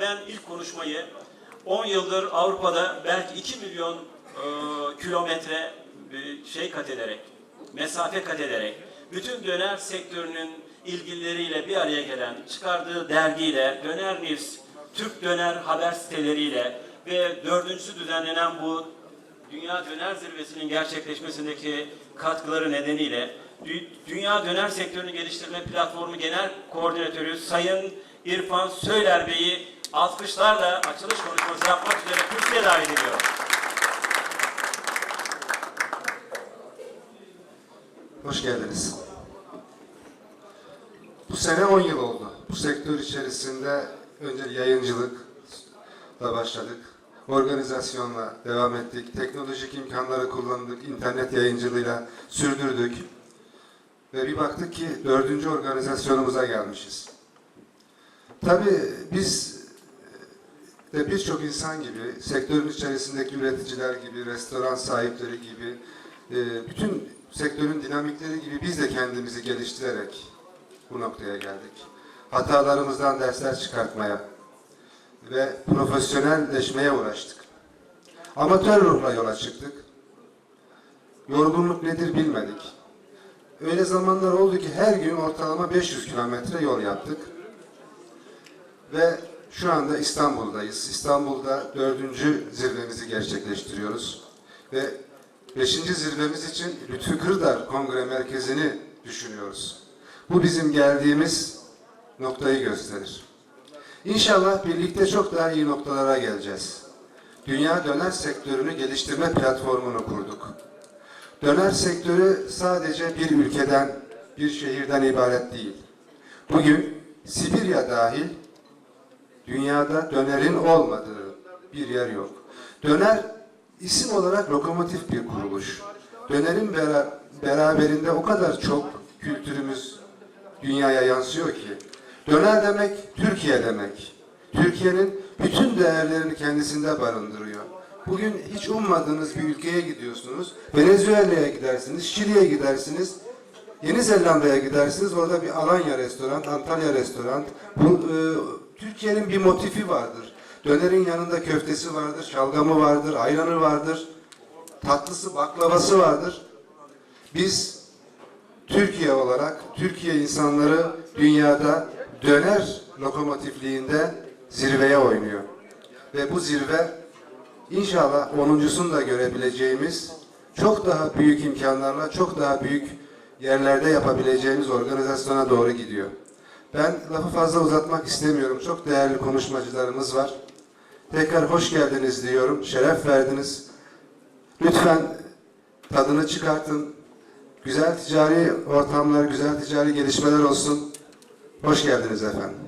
Ben ilk konuşmayı 10 yıldır Avrupa'da belki 2 milyon e, kilometre e, şey kat ederek, mesafe kat ederek, bütün döner sektörünün ilgilileriyle bir araya gelen, çıkardığı dergiyle, Döner News, Türk Döner haber siteleriyle ve dördüncüsü düzenlenen bu Dünya Döner Zirvesi'nin gerçekleşmesindeki katkıları nedeniyle Dü- Dünya Döner Sektörünü Geliştirme Platformu Genel Koordinatörü Sayın İrfan Söyler Bey'i alkışlarla açılış konuşması yapmak üzere kürsüye davet ediyorum. Hoş geldiniz. Bu sene 10 yıl oldu. Bu sektör içerisinde önce yayıncılıkla başladık. Organizasyonla devam ettik. Teknolojik imkanları kullandık. internet yayıncılığıyla sürdürdük. Ve bir baktık ki dördüncü organizasyonumuza gelmişiz. Tabii biz de birçok insan gibi, sektörün içerisindeki üreticiler gibi, restoran sahipleri gibi, e, bütün sektörün dinamikleri gibi biz de kendimizi geliştirerek bu noktaya geldik. Hatalarımızdan dersler çıkartmaya ve profesyonelleşmeye uğraştık. Amatör ruhla yola çıktık. Yorgunluk nedir bilmedik. Öyle zamanlar oldu ki her gün ortalama 500 kilometre yol yaptık. Ve şu anda İstanbul'dayız. İstanbul'da dördüncü zirvemizi gerçekleştiriyoruz. Ve beşinci zirvemiz için Lütfü Kırdar Kongre Merkezi'ni düşünüyoruz. Bu bizim geldiğimiz noktayı gösterir. İnşallah birlikte çok daha iyi noktalara geleceğiz. Dünya döner sektörünü geliştirme platformunu kurduk. Döner sektörü sadece bir ülkeden, bir şehirden ibaret değil. Bugün Sibirya dahil dünyada dönerin olmadığı bir yer yok. Döner isim olarak lokomotif bir kuruluş. Dönerin bera- beraberinde o kadar çok kültürümüz dünyaya yansıyor ki. Döner demek Türkiye demek. Türkiye'nin bütün değerlerini kendisinde barındırıyor. Bugün hiç ummadığınız bir ülkeye gidiyorsunuz. Venezuela'ya gidersiniz, Şili'ye gidersiniz. Yeni Zelanda'ya gidersiniz. Orada bir Alanya restoran, Antalya restoran. Bu e, Türkiye'nin bir motifi vardır. Dönerin yanında köftesi vardır, şalgamı vardır, ayranı vardır. Tatlısı, baklavası vardır. Biz Türkiye olarak Türkiye insanları dünyada döner lokomotifliğinde zirveye oynuyor. Ve bu zirve inşallah 10.sunu da görebileceğimiz çok daha büyük imkanlarla çok daha büyük yerlerde yapabileceğimiz organizasyona doğru gidiyor. Ben lafı fazla uzatmak istemiyorum. Çok değerli konuşmacılarımız var. Tekrar hoş geldiniz diyorum. Şeref verdiniz. Lütfen tadını çıkartın. Güzel ticari ortamlar, güzel ticari gelişmeler olsun. Hoş geldiniz efendim.